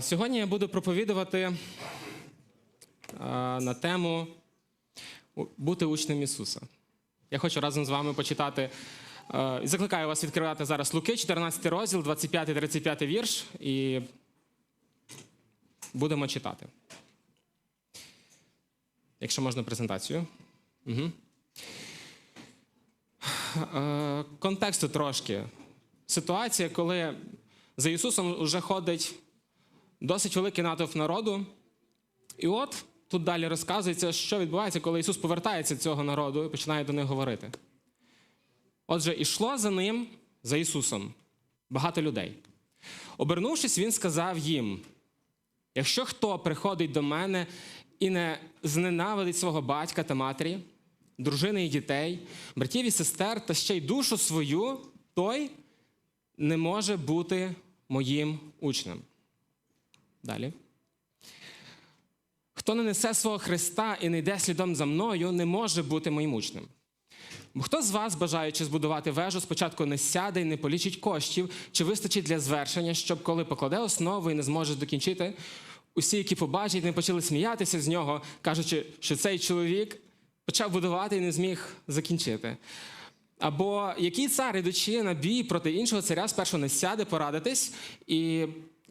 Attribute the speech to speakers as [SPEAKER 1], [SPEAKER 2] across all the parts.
[SPEAKER 1] Сьогодні я буду проповідувати на тему бути учнем Ісуса. Я хочу разом з вами почитати. і Закликаю вас відкривати зараз Луки, 14 розділ, 25-35 вірш, і будемо читати. Якщо можна презентацію. Угу. Контексту трошки. Ситуація, коли за Ісусом вже ходить досить великий натовп народу. І от тут далі розказується, що відбувається, коли Ісус повертається цього народу і починає до них говорити. Отже, ішло за ним, за Ісусом, багато людей. Обернувшись, Він сказав їм: якщо хто приходить до мене і не зненавидить свого батька та матері, дружини і дітей, братів і сестер, та ще й душу свою, той не може бути моїм учнем. Далі. Хто не несе свого Христа і не йде слідом за мною, не може бути моїм учнем. Бо хто з вас, бажаючи збудувати вежу, спочатку не сяде і не полічить коштів, чи вистачить для звершення, щоб коли покладе основу і не зможе докінчити, усі, які побачать, не почали сміятися з нього, кажучи, що цей чоловік почав будувати і не зміг закінчити. Або який цар, ідучи на бій проти іншого царя, спершу не сяде порадитись, і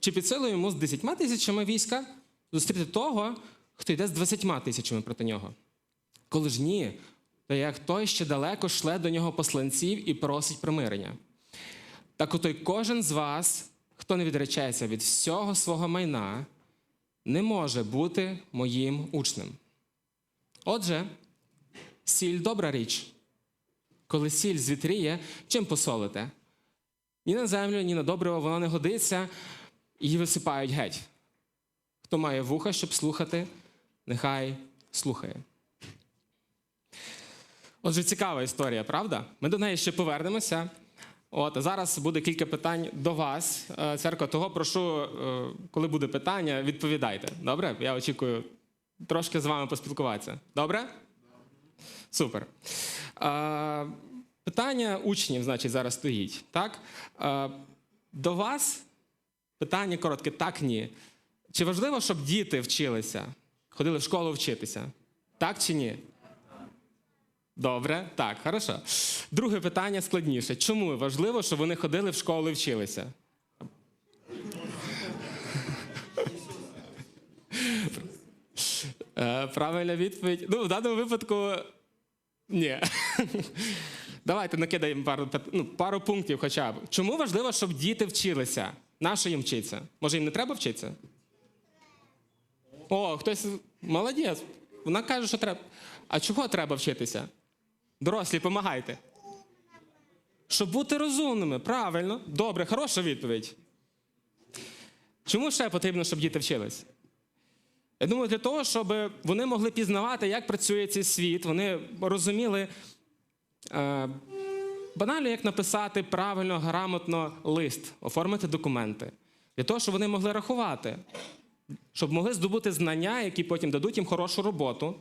[SPEAKER 1] чи під силою йому з десятьма тисячами війська зустріти того, хто йде з двадцятьма тисячами проти нього? Коли ж ні, то як той ще далеко шле до нього посланців і просить примирення. Так ото й кожен з вас, хто не відречається від всього свого майна, не може бути моїм учнем. Отже, сіль добра річ. Коли сіль звітріє, чим посолите? Ні на землю, ні на добриво воно не годиться, її висипають геть. Хто має вуха, щоб слухати, нехай слухає. Отже, цікава історія, правда? Ми до неї ще повернемося. От, а зараз буде кілька питань до вас, е, церква. Того прошу, е, коли буде питання, відповідайте. Добре? Я очікую трошки з вами поспілкуватися. Добре? Супер. Е, Питання учнів, значить, зараз стоїть. Так? До вас питання коротке: так, ні. Чи важливо, щоб діти вчилися, ходили в школу вчитися? Так чи ні? Добре, так, хорошо. Друге питання складніше. Чому важливо, щоб вони ходили в школу і вчилися? Е, Правильна відповідь. Ну, в даному випадку ні. Давайте накидаємо пару, ну, пару пунктів хоча б. Чому важливо, щоб діти вчилися? Нащо їм вчитися? Може, їм не треба вчитися? О, хтось молодець. Вона каже, що треба. А чого треба вчитися? Дорослі, помагайте. Щоб бути розумними, правильно. Добре, хороша відповідь. Чому ще потрібно, щоб діти вчились? Я думаю, для того, щоб вони могли пізнавати, як працює цей світ, вони розуміли е, банально, як написати правильно, грамотно лист, оформити документи. Для того, щоб вони могли рахувати, щоб могли здобути знання, які потім дадуть їм хорошу роботу,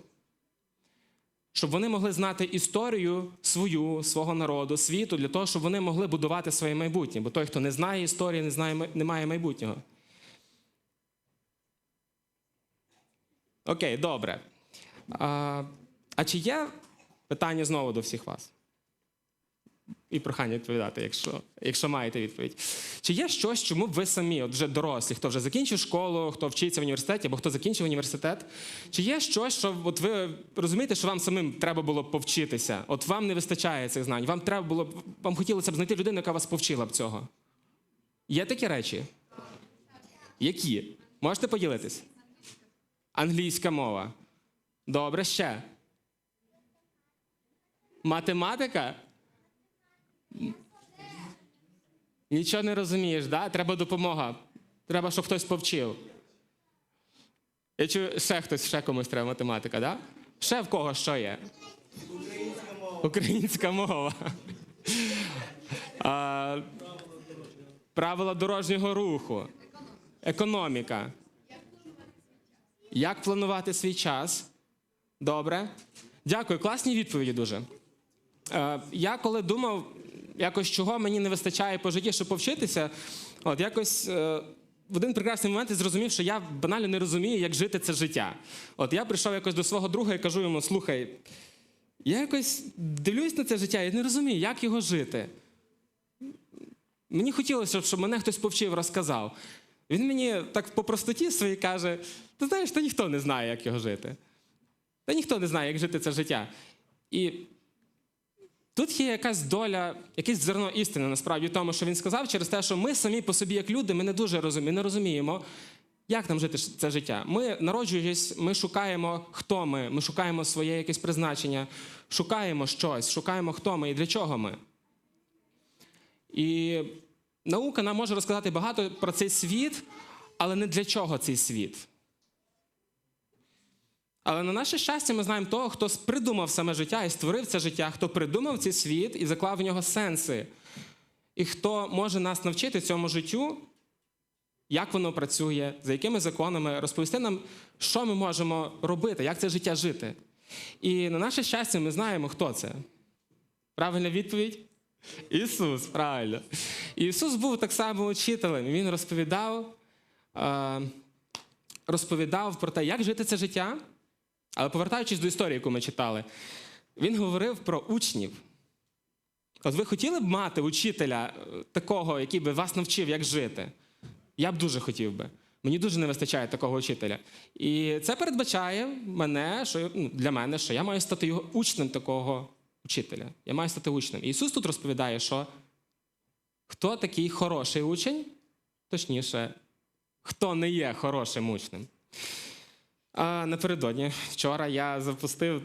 [SPEAKER 1] щоб вони могли знати історію свою, свого народу, світу, для того, щоб вони могли будувати своє майбутнє. Бо той, хто не знає історії, не, знає, не має майбутнього. Окей, добре. А, а чи є питання знову до всіх вас? І прохання відповідати, якщо, якщо маєте відповідь. Чи є щось, чому ви самі, от вже дорослі, хто вже закінчив школу, хто вчиться в університеті або хто закінчив університет, чи є щось, що от ви розумієте, що вам самим треба було б повчитися? От вам не вистачає цих знань, вам треба було вам хотілося б знайти людину, яка вас повчила б цього? Є такі речі? Які? Можете поділитись? Англійська мова. Добре, ще. Математика? Нічого не розумієш, да? Треба допомога. Треба, щоб хтось повчив. Я чую, ще хтось, ще комусь треба математика, да? Ще в кого що є? Українська мова. Українська мова. Правила дорожнього руху. Економіка. Як планувати свій час? Добре. Дякую, класні відповіді дуже. Е, я коли думав, якось чого мені не вистачає по житті, щоб повчитися, от якось е, в один прекрасний момент я зрозумів, що я банально не розумію, як жити це життя. От я прийшов якось до свого друга і кажу йому: слухай, я якось дивлюсь на це життя і не розумію, як його жити. Мені хотілося, щоб мене хтось повчив, розказав. Він мені так по простоті своїй каже: ти знаєш, та ніхто не знає, як його жити. Та ніхто не знає, як жити це життя. І тут є якась доля, якесь зерно істини насправді в тому, що він сказав, через те, що ми самі по собі, як люди, ми не дуже розуміємо, не розуміємо, як нам жити це життя. Ми, народжуючись, ми шукаємо, хто ми, ми шукаємо своє якесь призначення, шукаємо щось, шукаємо, хто ми і для чого ми. І наука нам може розказати багато про цей світ, але не для чого цей світ. Але на наше щастя, ми знаємо того, хто придумав саме життя і створив це життя, хто придумав цей світ і заклав в нього сенси. І хто може нас навчити цьому життю, як воно працює, за якими законами, розповісти нам, що ми можемо робити, як це життя жити. І на наше щастя, ми знаємо, хто це. Правильна відповідь? Ісус, правильно. Ісус був так само учителем. Він розповідав, е, розповідав про те, як жити це життя. Але повертаючись до історії, яку ми читали, він говорив про учнів. От ви хотіли б мати учителя е, такого, який би вас навчив, як жити? Я б дуже хотів би. Мені дуже не вистачає такого учителя. І це передбачає мене, що ну, для мене, що я маю стати учнем такого учителя. Я маю стати учнем. І Ісус тут розповідає, що хто такий хороший учень, точніше, хто не є хорошим учнем. А напередодні вчора я запустив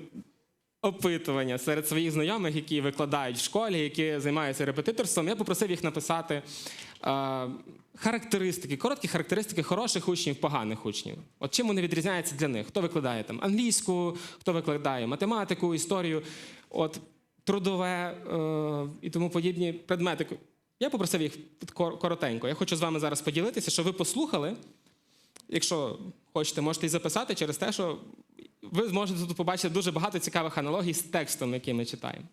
[SPEAKER 1] опитування серед своїх знайомих, які викладають в школі, які займаються репетиторством. Я попросив їх написати а, характеристики, короткі характеристики хороших учнів, поганих учнів. От чим вони відрізняються для них? Хто викладає там англійську, хто викладає математику, історію, от трудове е, і тому подібні предмети. Я попросив їх кор- коротенько. Я хочу з вами зараз поділитися, щоб ви послухали. Якщо хочете, можете і записати через те, що ви зможете тут побачити дуже багато цікавих аналогій з текстом, який ми читаємо.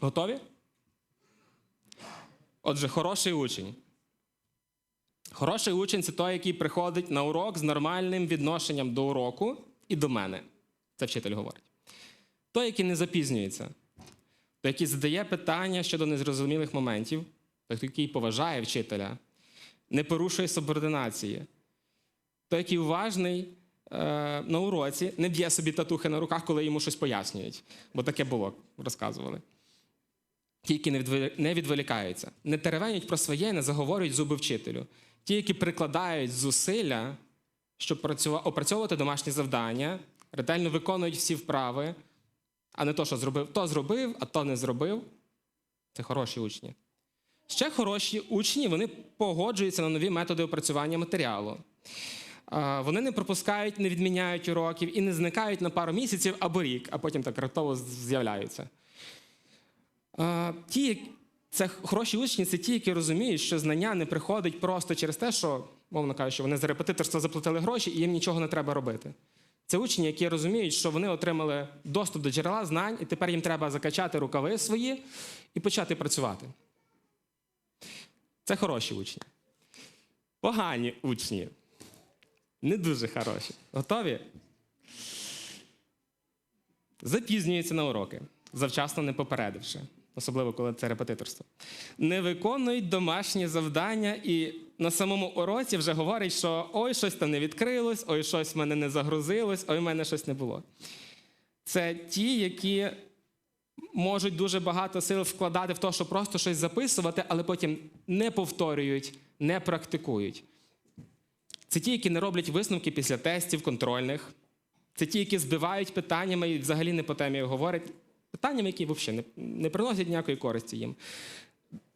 [SPEAKER 1] Готові? Отже, хороший учень. Хороший учень це той, який приходить на урок з нормальним відношенням до уроку і до мене. Це вчитель говорить. Той, який не запізнюється, той, який задає питання щодо незрозумілих моментів, той, який поважає вчителя, не порушує субординації. Той, який уважний е, на уроці, не б'є собі татухи на руках, коли йому щось пояснюють. Бо таке було, розказували. Ті, які не відволікаються, не теревенять про своє, не заговорюють зуби вчителю. Ті, які прикладають зусилля, щоб опрацьовувати домашні завдання, ретельно виконують всі вправи, а не то, що зробив, то зробив, а то не зробив. Це хороші учні. Ще хороші учні вони погоджуються на нові методи опрацювання матеріалу. Вони не пропускають, не відміняють уроків і не зникають на пару місяців або рік, а потім так раптово з'являються. Ті, це хороші учні, це ті, які розуміють, що знання не приходить просто через те, що, мовно кажучи, вони за репетиторство заплатили гроші і їм нічого не треба робити. Це учні, які розуміють, що вони отримали доступ до джерела знань, і тепер їм треба закачати рукави свої і почати працювати. Це хороші учні. Погані учні. Не дуже хороші. Готові? Запізнюються на уроки, завчасно не попередивши, особливо коли це репетиторство. Не виконують домашні завдання і на самому уроці вже говорять, що ой, щось там не відкрилось, ой, щось в мене не загрузилось, ой, в мене щось не було. Це ті, які можуть дуже багато сил вкладати в те, щоб просто щось записувати, але потім не повторюють, не практикують. Це ті, які не роблять висновки після тестів контрольних. Це ті, які збивають питаннями і взагалі не по темі говорять. Питаннями, які взагалі не, не приносять ніякої користі їм.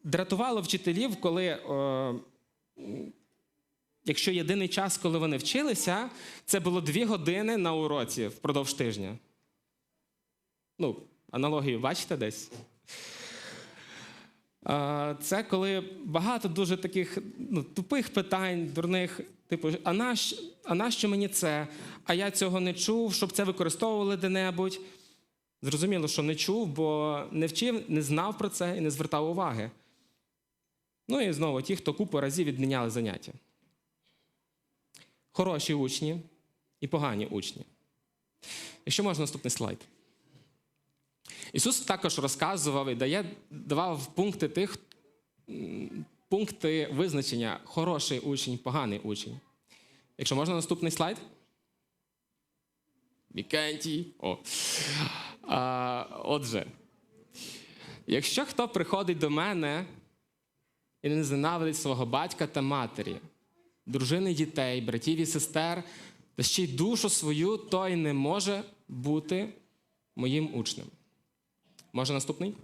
[SPEAKER 1] Дратувало вчителів, коли, о, якщо єдиний час, коли вони вчилися, це було дві години на уроці впродовж тижня. Ну, аналогію бачите десь? А, Це коли багато дуже таких ну, тупих питань, дурних, типу, а наш, а нащо мені це? А я цього не чув, щоб це використовували де-небудь. Зрозуміло, що не чув, бо не вчив, не знав про це і не звертав уваги. Ну і знову ті, хто купу разів відміняли заняття. хороші учні і погані учні. Якщо можна наступний слайд. Ісус також розказував і дає, давав пункти тих, пункти визначення хороший учень, поганий учень. Якщо можна наступний слайд. Вікентій. Отже, якщо хто приходить до мене і не зненавидить свого батька та матері, дружини дітей, братів і сестер, та ще й душу свою, той не може бути моїм учнем. Може наступний?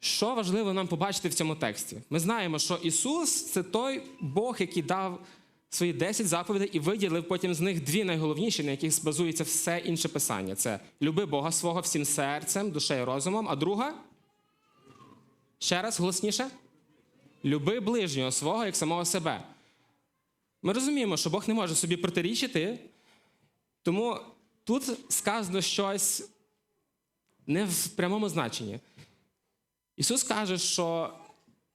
[SPEAKER 1] Що важливо нам побачити в цьому тексті? Ми знаємо, що Ісус це той Бог, який дав свої 10 заповідей і виділив потім з них дві найголовніші, на яких базується все інше писання. Це люби Бога свого всім серцем, душею, розумом. А друга? Ще раз голосніше? Люби ближнього свого як самого себе. Ми розуміємо, що Бог не може собі протирічити, тому тут сказано щось не в прямому значенні. Ісус каже, що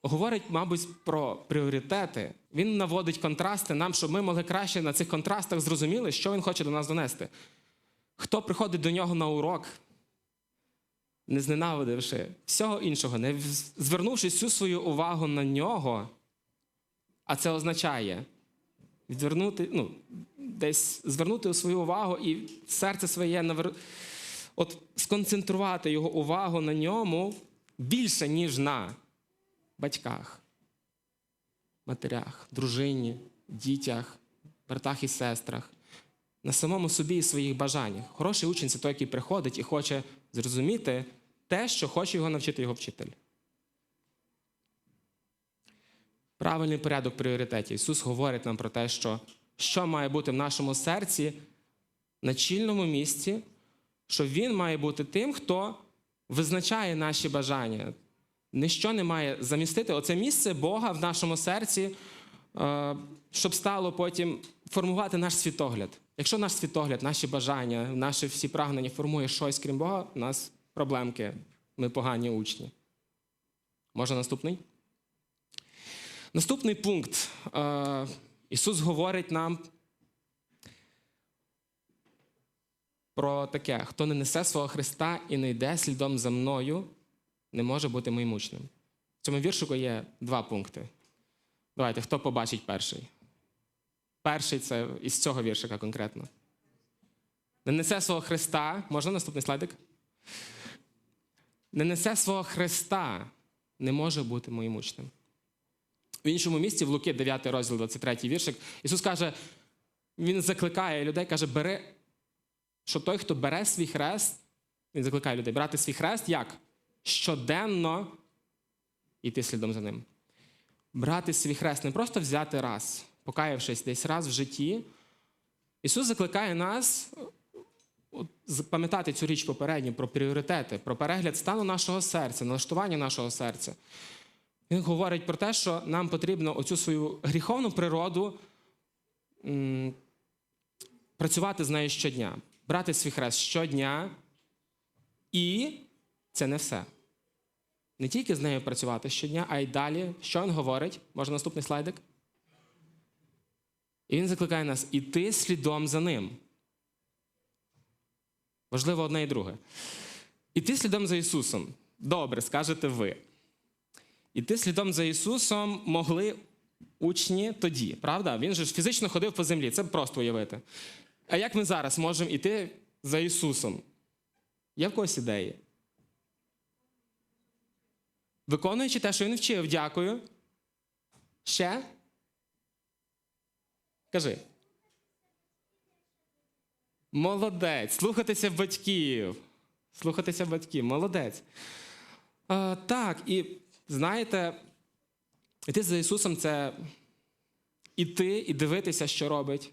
[SPEAKER 1] говорить, мабуть, про пріоритети. Він наводить контрасти нам, щоб ми могли краще на цих контрастах зрозуміли, що Він хоче до нас донести. Хто приходить до нього на урок, не зненавидивши всього іншого, не звернувши всю свою увагу на нього, а це означає відвернути, ну, десь звернути свою увагу і серце своє навер... от сконцентрувати його увагу на ньому більше, ніж на батьках, матерях, дружині, дітях, братах і сестрах, на самому собі і своїх бажаннях. Хороший учень це той, який приходить і хоче зрозуміти те, що хоче його навчити його вчитель. Правильний порядок пріоритетів. Ісус говорить нам про те, що, що має бути в нашому серці на чільному місці, що Він має бути тим, хто визначає наші бажання. Ніщо не має замістити оце місце Бога в нашому серці, е, щоб стало потім формувати наш світогляд. Якщо наш світогляд, наші бажання, наші всі прагнення формує щось крім Бога, у нас проблемки, ми погані учні. Можна наступний? Наступний пункт. Е, Ісус говорить нам про таке: хто не несе свого Христа і не йде слідом за мною, не може бути моїм учнем. В цьому віршику є два пункти. Давайте, хто побачить перший? Перший це із цього віршика конкретно. Не несе свого Христа. Можна наступний слайдик? Не несе свого Христа, не може бути моїм учнем. В іншому місці, в Луки, 9 розділ, 23 віршик, Ісус каже, Він закликає людей, каже, бери, що той, хто бере свій хрест, він закликає людей брати свій хрест як? Щоденно йти слідом за ним. Брати свій хрест не просто взяти раз, покаявшись десь раз в житті. Ісус закликає нас от, запам'ятати цю річ попередню про пріоритети, про перегляд стану нашого серця, налаштування нашого серця. Він говорить про те, що нам потрібно оцю свою гріховну природу м, працювати з нею щодня, брати свій хрест щодня, і це не все. Не тільки з нею працювати щодня, а й далі. Що він говорить? Може наступний слайдик? І він закликає нас іти слідом за ним. Важливо одне і друге. Іти слідом за Ісусом. Добре, скажете ви. Іти слідом за Ісусом могли учні тоді, правда? Він же ж фізично ходив по землі, це просто уявити. А як ми зараз можемо іти за Ісусом? Є в когось ідеї? Виконуючи те, що він вчив, дякую. Ще? Кажи. Молодець. Слухатися батьків. Слухатися батьків. Молодець. А, так, і знаєте, іти за Ісусом це іти і дивитися, що робить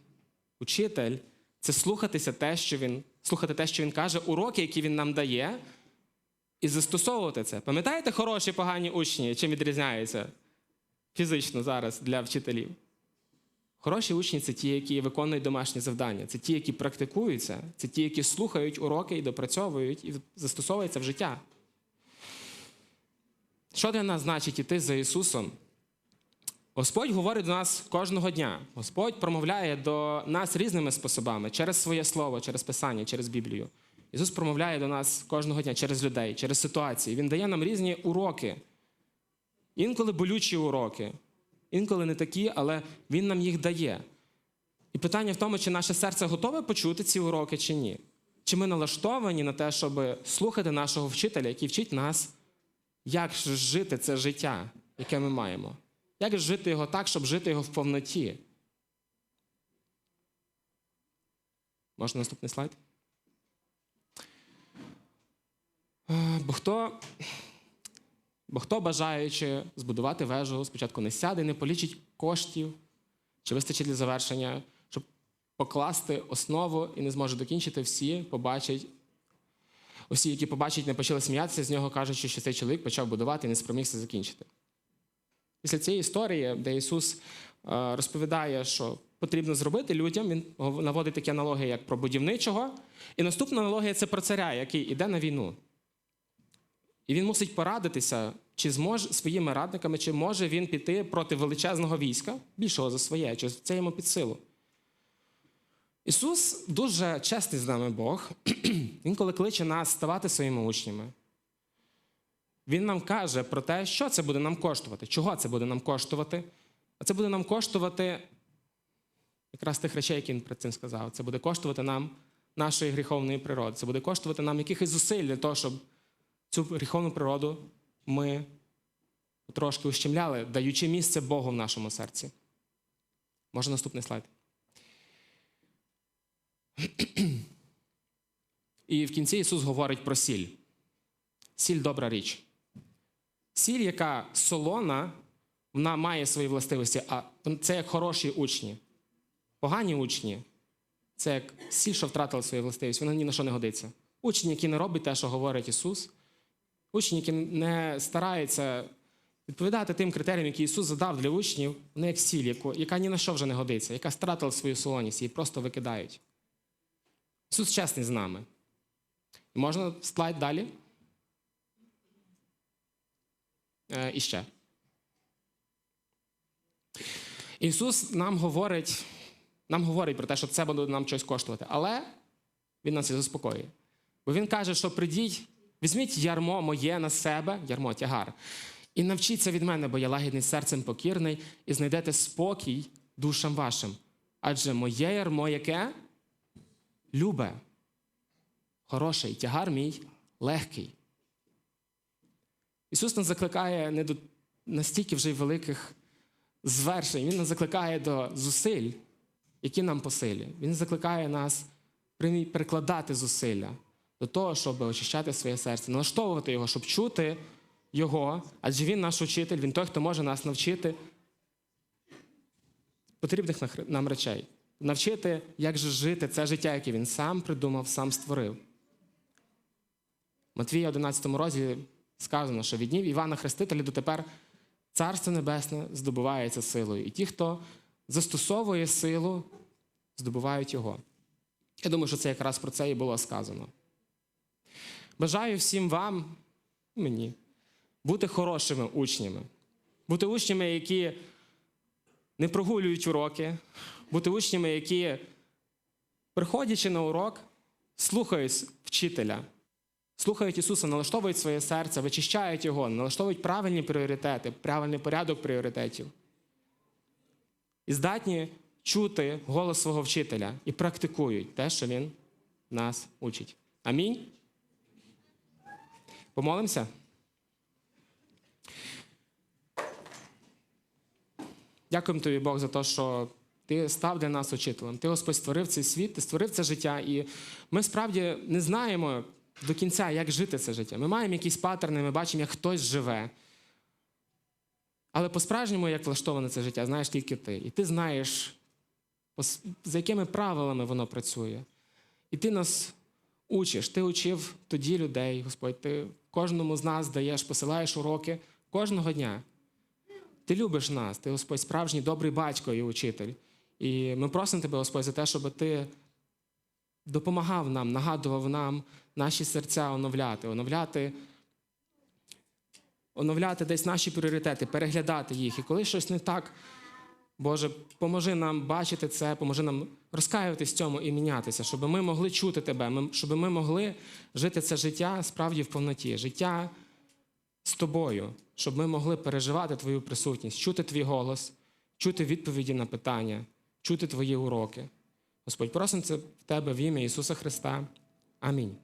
[SPEAKER 1] учитель. Це слухатися те, що він, слухати те, що він каже, уроки, які він нам дає, і застосовувати це. Пам'ятаєте, хороші, погані учні, чим відрізняються фізично зараз для вчителів? Хороші учні це ті, які виконують домашні завдання, це ті, які практикуються, це ті, які слухають уроки і допрацьовують, і застосовуються в життя. Що для нас значить іти за Ісусом? Господь говорить до нас кожного дня. Господь промовляє до нас різними способами через своє слово, через Писання, через Біблію. Ісус промовляє до нас кожного дня через людей, через ситуації. Він дає нам різні уроки. Інколи болючі уроки, інколи не такі, але Він нам їх дає. І питання в тому, чи наше серце готове почути ці уроки, чи ні. Чи ми налаштовані на те, щоб слухати нашого вчителя, який вчить нас, як жити це життя, яке ми маємо. Як жити його так, щоб жити його в повноті? Можна наступний слайд? Е, Бо хто, бо хто бажаючи збудувати вежу, спочатку не сяде, не полічить коштів, чи вистачить для завершення, щоб покласти основу і не зможе докінчити, всі побачать. Усі, які побачать, не почали сміятися з нього, кажучи, що цей чоловік почав будувати і не спромігся закінчити. Після цієї історії, де Ісус е, розповідає, що потрібно зробити людям, Він наводить такі аналогії, як про будівничого. І наступна аналогія це про царя, який йде на війну. І він мусить порадитися, чи зможе своїми радниками, чи може він піти проти величезного війська, більшого за своє, чи це йому під силу. Ісус дуже чесний з нами Бог. Він коли кличе нас ставати своїми учнями. Він нам каже про те, що це буде нам коштувати, чого це буде нам коштувати. А це буде нам коштувати якраз тих речей, які він перед цим сказав. Це буде коштувати нам нашої гріховної природи. Це буде коштувати нам якихось зусиль для того, щоб цю гріховну природу ми трошки ущемляли, даючи місце Богу в нашому серці. Може наступний слайд. І в кінці Ісус говорить про сіль. Сіль добра річ. Сіль, яка солона, вона має свої властивості, а це як хороші учні. Погані учні це як сіль, що втратила свої властивості, вона ні на що не годиться. Учні, які не роблять те, що говорить Ісус, учні, які не стараються відповідати тим критеріям, які Ісус задав для учнів, вони як сіль, яка ні на що вже не годиться, яка втратила свою солоність, її просто викидають. Ісус чесний з нами. Можна слайд далі? Е, і ще. Ісус нам говорить, нам говорить про те, що це буде нам щось коштувати, але Він нас і заспокоює. Бо Він каже, що придіть, візьміть ярмо моє на себе, ярмо тягар, і навчіться від мене, бо я лагідний серцем покірний, і знайдете спокій душам вашим. Адже моє ярмо яке? Любе, хороший, тягар мій легкий. Ісус нас закликає не до настільки вже й великих звершень, Він нас закликає до зусиль, які нам по силі. Він закликає нас прикладати зусилля до того, щоб очищати своє серце, налаштовувати його, щоб чути Його, адже Він наш учитель, Він той, хто може нас навчити потрібних нам речей. Навчити, як же жити це життя, яке він сам придумав, сам створив. Матвія 11 розділі сказано, що від днів Івана Хрестителя дотепер Царство Небесне здобувається силою. І ті, хто застосовує силу, здобувають його. Я думаю, що це якраз про це і було сказано. Бажаю всім вам, мені, бути хорошими учнями, бути учнями, які не прогулюють уроки, бути учнями, які, приходячи на урок, слухають вчителя, слухають Ісуса, налаштовують своє серце, вичищають його, налаштовують правильні пріоритети, правильний порядок пріоритетів. І здатні чути голос свого вчителя і практикують те, що Він нас учить. Амінь. Помолимося? Дякуємо тобі, Бог, за те, що ти став для нас учителем. Ти, Господь, створив цей світ, ти створив це життя, і ми справді не знаємо до кінця, як жити це життя. Ми маємо якісь паттерни, ми бачимо, як хтось живе. Але по-справжньому, як влаштоване це життя, знаєш тільки ти. І ти знаєш, за якими правилами воно працює. І ти нас учиш. Ти учив тоді людей, Господь. Ти кожному з нас даєш, посилаєш уроки кожного дня. Ти любиш нас, ти, Господь, справжній добрий батько і учитель. І ми просимо тебе, Господь, за те, щоб ти допомагав нам, нагадував нам наші серця оновляти, оновляти, оновляти десь наші пріоритети, переглядати їх. І коли щось не так, Боже, поможи нам бачити це, поможи нам розкаюватись в цьому і мінятися, щоб ми могли чути Тебе, щоб ми могли жити це життя справді в повноті, життя з тобою, щоб ми могли переживати Твою присутність, чути Твій голос, чути відповіді на питання, чути Твої уроки. Господь, просимо це в Тебе в ім'я Ісуса Христа. Амінь.